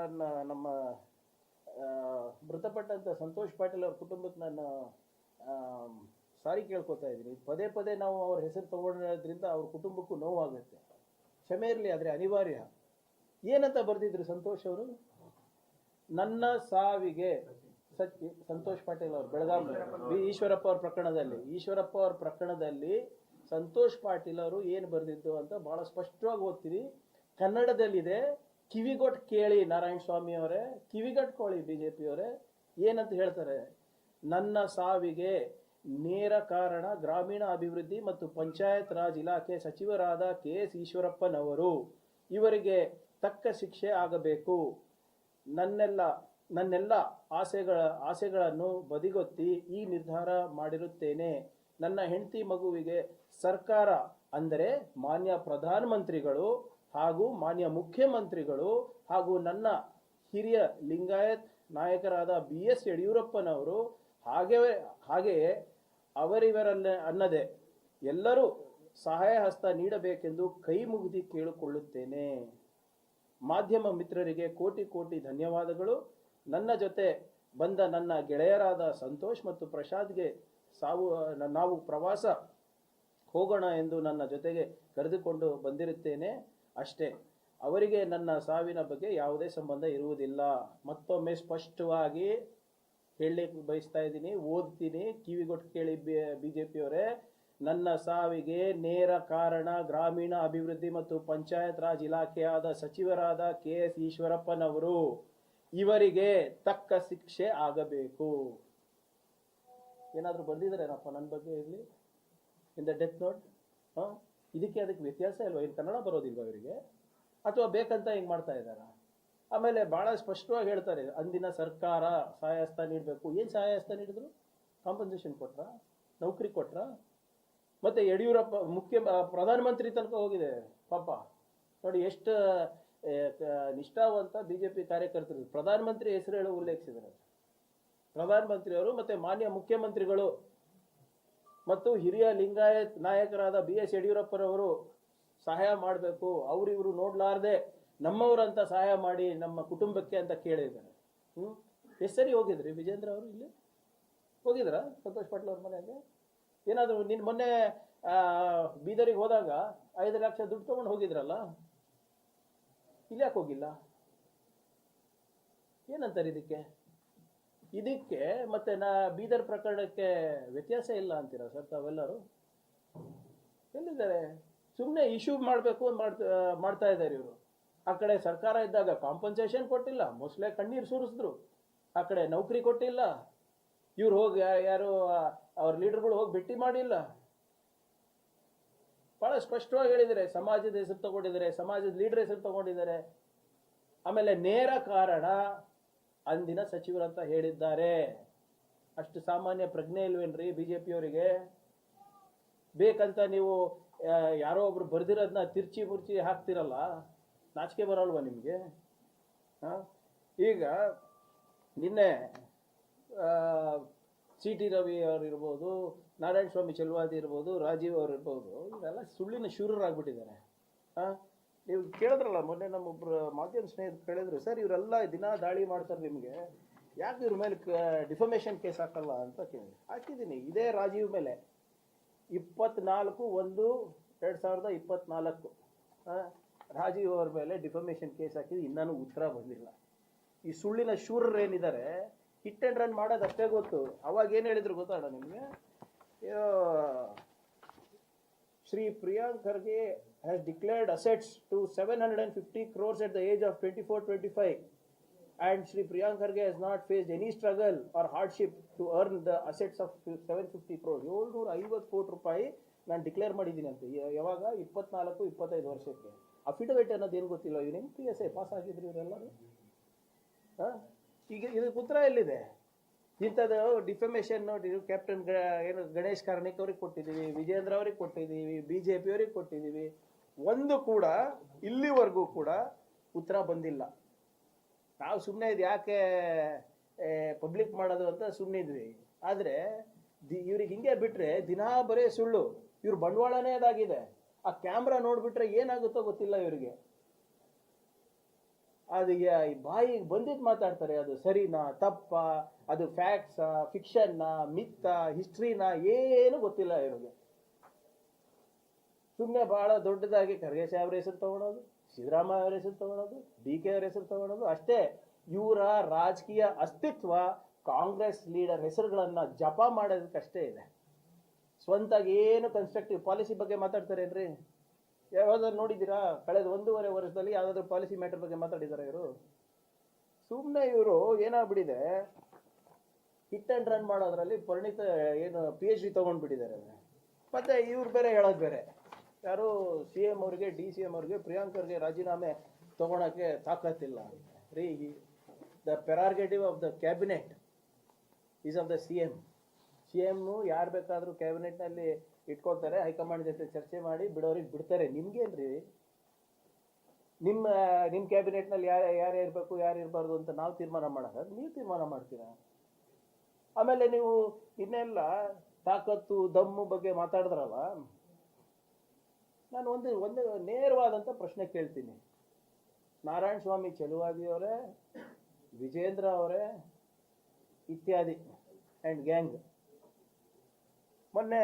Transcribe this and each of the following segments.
ನನ್ನ, ನಮ್ಮ ಮೃತಪಟ್ಟಂಥ ಸಂತೋಷ್ ಪಾಟೀಲ್ ಅವ್ರ ಕುಟುಂಬಕ್ಕೆ ನಾನು ಸಾರಿ ಕೇಳ್ಕೊತಾ ಇದ್ದೀನಿ. ಪದೇ ಪದೇ ನಾವು ಅವ್ರ ಹೆಸರು ತಗೊಳ್ಳೋದ್ರಿಂದ ಅವ್ರ ಕುಟುಂಬಕ್ಕೂ ನೋವಾಗುತ್ತೆ. ಕ್ಷಮೆ ಇರಲಿ, ಆದರೆ ಅನಿವಾರ್ಯ. ಏನಂತ ಬರೆದಿದ್ರು ಸಂತೋಷ್ ಅವರು? ನನ್ನ ಸಾವಿಗೆ ಸತ್ಯ, ಸಂತೋಷ್ ಪಾಟೀಲ್ ಅವರು ಬೆಳಗಾವಿ ಬಿ, ಈಶ್ವರಪ್ಪ ಅವ್ರ ಪ್ರಕರಣದಲ್ಲಿ. ಈಶ್ವರಪ್ಪ ಅವ್ರ ಪ್ರಕರಣದಲ್ಲಿ ಸಂತೋಷ್ ಪಾಟೀಲ್ ಅವರು ಏನು ಬರೆದಿದ್ದು ಅಂತ ಭಾಳ ಸ್ಪಷ್ಟವಾಗಿ ಓದ್ತೀವಿ ಕನ್ನಡದಲ್ಲಿದೆ ಕಿವಿಗೊಟ್ಟು ಕೇಳಿ ನಾರಾಯಣ ಸ್ವಾಮಿ ಅವರೇ ಕಿವಿಗಟ್ಕೊಳ್ಳಿ ಬಿ ಜೆ ಅವರೇ, ಏನಂತ ಹೇಳ್ತಾರೆ? ನನ್ನ ಸಾವಿಗೆ ನೇರ ಕಾರಣ ಗ್ರಾಮೀಣ ಅಭಿವೃದ್ಧಿ ಮತ್ತು ಪಂಚಾಯತ್ ರಾಜ್ ಇಲಾಖೆ ಸಚಿವರಾದ ಕೆ ಎಸ್ ಈಶ್ವರಪ್ಪನವರು. ಇವರಿಗೆ ತಕ್ಕ ಶಿಕ್ಷೆ ಆಗಬೇಕು. ನನ್ನೆಲ್ಲ ನನ್ನೆಲ್ಲ ಆಸೆಗಳ, ಆಸೆಗಳನ್ನು ಬದಿಗೊತ್ತಿ ಈ ನಿರ್ಧಾರ ಮಾಡಿರುತ್ತೇನೆ. ನನ್ನ ಹೆಂಡತಿ ಮಗುವಿಗೆ ಸರ್ಕಾರ, ಅಂದರೆ ಮಾನ್ಯ ಪ್ರಧಾನಮಂತ್ರಿಗಳು ಹಾಗೂ ಮಾನ್ಯ ಮುಖ್ಯಮಂತ್ರಿಗಳು ಹಾಗೂ ನನ್ನ ಹಿರಿಯ ಲಿಂಗಾಯತ್ ನಾಯಕರಾದ ಬಿ ಎಸ್ ಯಡಿಯೂರಪ್ಪನವರು ಹಾಗೆ ಹಾಗೆಯೇ ಅವರಿವರನ್ನ ಅನ್ನದೆ, ಎಲ್ಲರೂ ಸಹಾಯ ಹಸ್ತ ನೀಡಬೇಕೆಂದು ಕೈ ಮುಗಿದು ಕೇಳಿಕೊಳ್ಳುತ್ತೇನೆ. ಮಾಧ್ಯಮ ಮಿತ್ರರಿಗೆ ಕೋಟಿ ಕೋಟಿ ಧನ್ಯವಾದಗಳು. ನನ್ನ ಜೊತೆ ಬಂದ ನನ್ನ ಗೆಳೆಯರಾದ ಸಂತೋಷ್ ಮತ್ತು ಪ್ರಸಾದ್ಗೆ ಸಾವು, ನಾವು ಪ್ರವಾಸ ಹೋಗೋಣ ಎಂದು ನನ್ನ ಜೊತೆಗೆ ಕರೆದುಕೊಂಡು ಬಂದಿರುತ್ತೇನೆ. ಅಷ್ಟೇ. ಅವರಿಗೆ ನನ್ನ ಸಾವಿನ ಬಗ್ಗೆ ಯಾವುದೇ ಸಂಬಂಧ ಇರುವುದಿಲ್ಲ. ಮತ್ತೊಮ್ಮೆ ಸ್ಪಷ್ಟವಾಗಿ ಹೇಳಲಿಕ್ಕೆ ಬಯಸ್ತಾ ಇದ್ದೀನಿ, ಓದ್ತೀನಿ. ಕಿವಿಗೊಟ್ಟು ಕೇಳಿ ಬಿ ಜೆ ಪಿಯವರೇ ನನ್ನ ಸಾವಿಗೆ ನೇರ ಕಾರಣ ಗ್ರಾಮೀಣ ಅಭಿವೃದ್ಧಿ ಮತ್ತು ಪಂಚಾಯತ್ ರಾಜ್ ಇಲಾಖೆಯಾದ ಸಚಿವರಾದ ಕೆ ಎಸ್ ಈಶ್ವರಪ್ಪನವರು. ಇವರಿಗೆ ತಕ್ಕ ಶಿಕ್ಷೆ ಆಗಬೇಕು. ಏನಾದರೂ ಬಂದಿದ್ದಾರೇನಪ್ಪ ನನ್ನ ಬಗ್ಗೆ ಇರಲಿ? ಇನ್ ದ ಡೆತ್ ನೋಟ್ ಹಾಂ? ಇದಕ್ಕೆ ಅದಕ್ಕೆ ವ್ಯತ್ಯಾಸ ಇಲ್ವಾ? ಇನ್ನು ಕನ್ನಡ ಬರೋದಿಲ್ವಾ ಅವರಿಗೆ ಅಥವಾ ಬೇಕಂತ ಹಿಂಗೆ ಮಾಡ್ತಾ ಇದ್ದಾರಾ? ಆಮೇಲೆ ಭಾಳ ಸ್ಪಷ್ಟವಾಗಿ ಹೇಳ್ತಾರೆ, ಅಂದಿನ ಸರ್ಕಾರ ಸಹಾಯಹಸ್ತ ನೀಡಬೇಕು. ಏನು ಸಹಾಯಹಸ್ತ ನೀಡಿದ್ರು? ಕಾಂಪನ್ಸೇಷನ್ ಕೊಟ್ರಾ? ನೌಕರಿ ಕೊಟ್ರ? ಮತ್ತೆ ಯಡಿಯೂರಪ್ಪ, ಮುಖ್ಯ, ಪ್ರಧಾನಮಂತ್ರಿ ತನಕ ಹೋಗಿದೆ, ಪಾಪ. ನೋಡಿ, ಎಷ್ಟು ನಿಷ್ಠಾವಂತ ಬಿ ಜೆ ಪಿ ಕಾರ್ಯಕರ್ತರು. ಪ್ರಧಾನಮಂತ್ರಿ ಹೆಸರು ಹೇಳಿ ಉಲ್ಲೇಖಿಸಿದ್ದಾರೆ. ಪ್ರಧಾನಮಂತ್ರಿಯವರು ಮತ್ತೆ ಮಾನ್ಯ ಮುಖ್ಯಮಂತ್ರಿಗಳು ಮತ್ತು ಹಿರಿಯ ಲಿಂಗಾಯತ್ ನಾಯಕರಾದ ಬಿ ಎಸ್ ಯಡಿಯೂರಪ್ಪರವರು ಸಹಾಯ ಮಾಡಬೇಕು. ಅವರಿವರು ನೋಡಲಾರ್ದೆ ನಮ್ಮವರಂತ ಸಹಾಯ ಮಾಡಿ ನಮ್ಮ ಕುಟುಂಬಕ್ಕೆ ಅಂತ ಕೇಳಿದ್ದಾರೆ. ಹ್ಞೂ ಎಷ್ಟು ಸರಿ ಹೋಗಿದ್ರಿ? ವಿಜೇಂದ್ರ ಅವರು ಇಲ್ಲಿ? ಹೋಗಿದ್ರ? ಸಂತೋಷ್ ಪಾಟೀಲ್ ಅವ್ರ ಮನೆಗೆ? ಏನಾದರೂ ನಿನ್ನ ಮೊನ್ನೆ ಬೀದರಿಗೆ ಹೋದಾಗ ಐದು ಲಕ್ಷ ದುಡ್ಡು ತಗೊಂಡು ಹೋಗಿದ್ರಲ್ಲ? ಇಲ್ಲಿ ಯಾಕೆ ಹೋಗಿಲ್ಲ? ಏನಂತಾರೆ ಇದಕ್ಕೆ? ಇದಕ್ಕೆ ಮತ್ತೆ ನಾ ಬೀದರ್ ಪ್ರಕರಣಕ್ಕೆ ವ್ಯತ್ಯಾಸ ಇಲ್ಲ ಅಂತೀರಾ ಸರ್ ತಾವೆಲ್ಲರೂ? ಎಲ್ಲಿದ್ದಾರೆ? ಸುಮ್ಮನೆ ಇಶ್ಯೂ ಮಾಡಬೇಕು ಮಾಡ್ತಾ ಮಾಡ್ತಾ ಇದ್ದಾರೆ ಇವರು. ಆ ಕಡೆ ಸರ್ಕಾರ ಇದ್ದಾಗ ಕಾಂಪನ್ಸೇಷನ್ ಕೊಟ್ಟಿಲ್ಲ. ಮೊಸಳೆ ಕಣ್ಣೀರು ಸುರಿಸಿದ್ರು. ಆ ಕಡೆ ನೌಕರಿ ಕೊಟ್ಟಿಲ್ಲ. ಇವ್ರು ಹೋಗಿ, ಯಾರು, ಅವ್ರ ಲೀಡರ್ಗಳು ಹೋಗಿ ಭೇಟಿ ಮಾಡಿಲ್ಲ. ಭಾಳ ಸ್ಪಷ್ಟವಾಗಿ ಹೇಳಿದರೆ ಸಮಾಜದ ಹೆಸರು ತಗೊಂಡಿದ್ದಾರೆ. ಸಮಾಜದ ಲೀಡರ್ ಹೆಸರು ತಗೊಂಡಿದ್ದಾರೆ. ಆಮೇಲೆ ನೇರ ಕಾರಣ ಅಂದಿನ ಸಚಿವರಂತ ಹೇಳಿದ್ದಾರೆ. ಅಷ್ಟು ಸಾಮಾನ್ಯ ಪ್ರಜ್ಞೆ ಇಲ್ವೇನ್ರಿ ಬಿಜೆಪಿಯವರಿಗೆ? ಬೇಕಂತ ನೀವು ಯಾರೋ ಒಬ್ರು ಬರ್ದಿರೋದನ್ನ ತಿರ್ಚಿ ಮುರ್ಚಿ ಹಾಕ್ತಿರಲ್ಲ? ನಾಚಿಕೆ ಬರಲ್ವಾ ನಿಮಗೆ? ಈಗ ನಿನ್ನೆ ಸಿ ಟಿ ರವಿ ಅವ್ರು ಇರ್ಬೋದು ನಾರಾಯಣ ಸ್ವಾಮಿ ಚೆಲ್ವಾದಿ ಇರ್ಬೋದು ರಾಜೀವ್ ಅವ್ರು ಇರ್ಬೋದು ಇವರೆಲ್ಲ ಸುಳ್ಳಿನ ಶೂರರಾಗ್ಬಿಟ್ಟಿದ್ದಾರೆ. ಆ, ನೀವು ಕೇಳಿದ್ರಲ್ಲ, ಮೊನ್ನೆ ನಮ್ಮೊಬ್ರು ಮಾಧ್ಯಮ ಸ್ನೇಹಿತರು ಕೇಳಿದ್ರು, ಸರ್, ಇವರೆಲ್ಲ ದಿನ ದಾಳಿ ಮಾಡ್ತಾರೆ ನಿಮಗೆ, ಯಾಕೆ ಇವ್ರ ಮೇಲೆ ಡಿಫಮೇಷನ್ ಕೇಸ್ ಹಾಕಲ್ಲ ಅಂತ ಕೇಳಿ ಹಾಕಿದ್ದೀನಿ, ಇದೇ ರಾಜೀವ್ ಮೇಲೆ. ಇಪ್ಪತ್ನಾಲ್ಕು ಒಂದು, ಎರಡು ಸಾವಿರದ ಇಪ್ಪತ್ನಾಲ್ಕು. ರಾಜೀವ್ ಅವ್ರ ಮೇಲೆ ಡಿಫಮೇಷನ್ ಕೇಸ್ ಹಾಕಿದ್ದು, ಇನ್ನೂ ಉತ್ತರ ಬಂದಿಲ್ಲ. ಈ ಸುಳ್ಳಿನ ಶೂರರು ಏನಿದ್ದಾರೆ ಹಿಟ್ ಆ್ಯಂಡ್ ರನ್ ಮಾಡೋದು ಅಷ್ಟೇ ಗೊತ್ತು. ಅವಾಗ ಏನು ಹೇಳಿದ್ರು ಗೊತ್ತಾಡ ನಿಮಗೆ? Shri Priyank Kharge has declared crores at the age of twenty four twenty five and Sri Priyank Kharge has not faced any struggle or hardship to earn the assets of 750 crores. ಏಳ್ನೂರ ಐವತ್ತು ಕೋಟಿ ರೂಪಾಯಿ ನಾನು declare ಮಾಡಿದ್ದೀನಿ ಅಂತ ಯಾವಾಗ? ಇಪ್ಪತ್ನಾಲ್ಕು, ಇಪ್ಪತ್ತೈದು ವರ್ಷಕ್ಕೆ. ಅಫಿಡವಿಟ್ ಅನ್ನೋದು ಏನು ಗೊತ್ತಿಲ್ಲ? ಇವ್ರು ಪಿ ಎಸ್ ಐ ಪಾಸ್ ಆಗಿದ್ರು ಇವರೆಲ್ಲರೂ. ಹಾಂ? ಈಗ ಇದು ಪುತ್ರ ಎಲ್ಲಿದೆ? ಇಂಥದ್ದು ಡಿಫಮೇಷನ್ ನೋಡಿ ಕ್ಯಾಪ್ಟನ್ ಏನು ಗಣೇಶ್ ಕಾರ್ಣಿಕ್ ಅವ್ರಿಗೆ ಕೊಟ್ಟಿದ್ದೀವಿ, ವಿಜೇಂದ್ರ ಅವ್ರಿಗೆ ಕೊಟ್ಟಿದ್ದೀವಿ ಬಿ ಜೆ ಪಿ ಅವ್ರಿಗೆ ಕೊಟ್ಟಿದ್ದೀವಿ. ಒಂದು ಕೂಡ ಇಲ್ಲಿವರೆಗೂ ಕೂಡ ಉತ್ತರ ಬಂದಿಲ್ಲ. ನಾವು ಸುಮ್ಮನೆ ಇದು ಯಾಕೆ ಪಬ್ಲಿಕ್ ಮಾಡೋದು ಅಂತ ಸುಮ್ಮನೆ ಇದ್ವಿ. ಆದರೆ ಇವ್ರಿಗೆ ಹಿಂಗೆ ಬಿಟ್ಟರೆ ದಿನಾ ಬರೀ ಸುಳ್ಳು. ಇವ್ರ ಬಂಡವಾಳನೇ ಅದಾಗಿದೆ. ಆ ಕ್ಯಾಮ್ರಾ ನೋಡಿಬಿಟ್ರೆ ಏನಾಗುತ್ತೋ ಗೊತ್ತಿಲ್ಲ ಇವರಿಗೆ. ಅದು ಬಾಯಿಗೆ ಬಂದಿದ್ದು ಮಾತಾಡ್ತಾರೆ. ಅದು ಸರಿನಾ, ತಪ್ಪ, ಅದು ಫ್ಯಾಕ್ಟ್ಸಾ ಫಿಕ್ಷನ್ನಾ ಮಿತ್ತ ಹಿಸ್ಟ್ರಿನಾ ಏನು ಗೊತ್ತಿಲ್ಲ ಇವ್ರಿಗೆ. ಸುಮ್ಮನೆ ಬಹಳ ದೊಡ್ಡದಾಗಿ ಖರ್ಗೆ ಸಾಹೇಬ್ರ ಹೆಸರು ತಗೊಳೋದು, ಸಿದ್ದರಾಮಯ್ಯ ಅವರ ಹೆಸರು ತಗೊಳೋದು, ಡಿ ಕೆ ಅವರ ಹೆಸರು ತಗೊಳೋದು, ಅಷ್ಟೇ ಇವರ ರಾಜಕೀಯ ಅಸ್ತಿತ್ವ ಕಾಂಗ್ರೆಸ್ ಲೀಡರ್ ಹೆಸರುಗಳನ್ನ ಜಪ ಮಾಡೋದಕ್ಕಷ್ಟೇ ಇದೆ. ಸ್ವಂತ ಏನು ಕನ್ಸ್ಟ್ರಕ್ಟಿವ್ ಪಾಲಿಸಿ ಬಗ್ಗೆ ಮಾತಾಡ್ತಾರೆ ಏನ್ರಿ? ಯಾವ್ದಾದ್ರು ನೋಡಿದ್ದೀರಾ? ಕಳೆದ ಒಂದೂವರೆ ವರ್ಷದಲ್ಲಿ ಯಾವ್ದಾದ್ರು ಪಾಲಿಸಿ ಮ್ಯಾಟರ್ ಬಗ್ಗೆ ಮಾತಾಡಿದ್ದಾರೆ ಇವರು? ಸುಮ್ಮನೆ ಇವರು ಏನಾಗ್ಬಿಟ್ಟಿದೆ ಹಿಟ್ ಅಂಡ್ ರನ್ ಮಾಡೋದ್ರಲ್ಲಿ ಪರಿಣಿತ ಏನು ಪಿ ಎಚ್ ಡಿ ತೊಗೊಂಡ್ಬಿಟ್ಟಿದ್ದಾರೆ. ಮತ್ತೆ ಇವ್ರು ಬೇರೆ, ಹೇಳೋದು ಬೇರೆ. ಯಾರು ಸಿ ಎಂ ಅವ್ರಿಗೆ ಡಿ ಸಿ ಎಂ ಅವ್ರಿಗೆ ಪ್ರಿಯಾಂಕರ್ಗೆ ರಾಜೀನಾಮೆ ತಗೊಳಕ್ಕೆ ತಾಕತ್ತಿಲ್ಲ. ರೀ the prerogative of the cabinet is of the C M C M ಯಾರು ಬೇಕಾದರೂ ಕ್ಯಾಬಿನೆಟ್ನಲ್ಲಿ ಇಟ್ಕೊಳ್ತಾರೆ, ಹೈಕಮಾಂಡ್ ಜೊತೆ ಚರ್ಚೆ ಮಾಡಿ ಬಿಡೋರಿಗೆ ಬಿಡ್ತಾರೆ. ನಿಮ್ಗೇನ್ರಿ? ನಿಮ್ಮ ನಿಮ್ಮ ಕ್ಯಾಬಿನೆಟ್ನಲ್ಲಿ ಯಾರು ಯಾರು ಇರಬೇಕು, ಯಾರು ಇರಬಾರ್ದು ಅಂತ ನಾವು ತೀರ್ಮಾನ ಮಾಡೋದು ನೀವು ತೀರ್ಮಾನ ಮಾಡ್ತೀರಾ? ಆಮೇಲೆ ನೀವು ಇನ್ನೆಲ್ಲ ತಾಕತ್ತು, ದಮ್ಮು ಬಗ್ಗೆ ಮಾತಾಡಿದ್ರಲ್ಲ ನಾನು ಒಂದು ಒಂದು ನೇರವಾದಂಥ ಪ್ರಶ್ನೆ ಕೇಳ್ತೀನಿ. ನಾರಾಯಣ ಸ್ವಾಮಿ ಚೆಲುವಾದಿ ಅವರೇ, ವಿಜೇಂದ್ರ ಅವರೇ, ಇತ್ಯಾದಿ ಆ್ಯಂಡ್ ಗ್ಯಾಂಗ್ ಮೊನ್ನೆ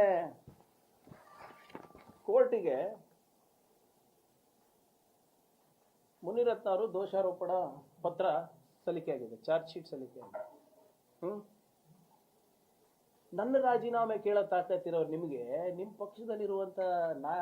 ಕೋರ್ಟಿಗೆ ಮುನಿರತ್ನ ಅವರು ದೋಷಾರೋಪಣ ಪತ್ರ ಸಲ್ಲಿಕೆ ಆಗಿದೆ, ಚಾರ್ಜ್ ಶೀಟ್ ಸಲ್ಲಿಕೆ ಆಗಿದೆ. ಹ್ಮ್? ನನ್ನ ರಾಜೀನಾಮೆ ಕೇಳೋ ತಾಕತ್ತಿರೋರು ನಿಮಗೆ ನಿಮ್ಮ ಪಕ್ಷದಲ್ಲಿರುವಂಥ ನಾ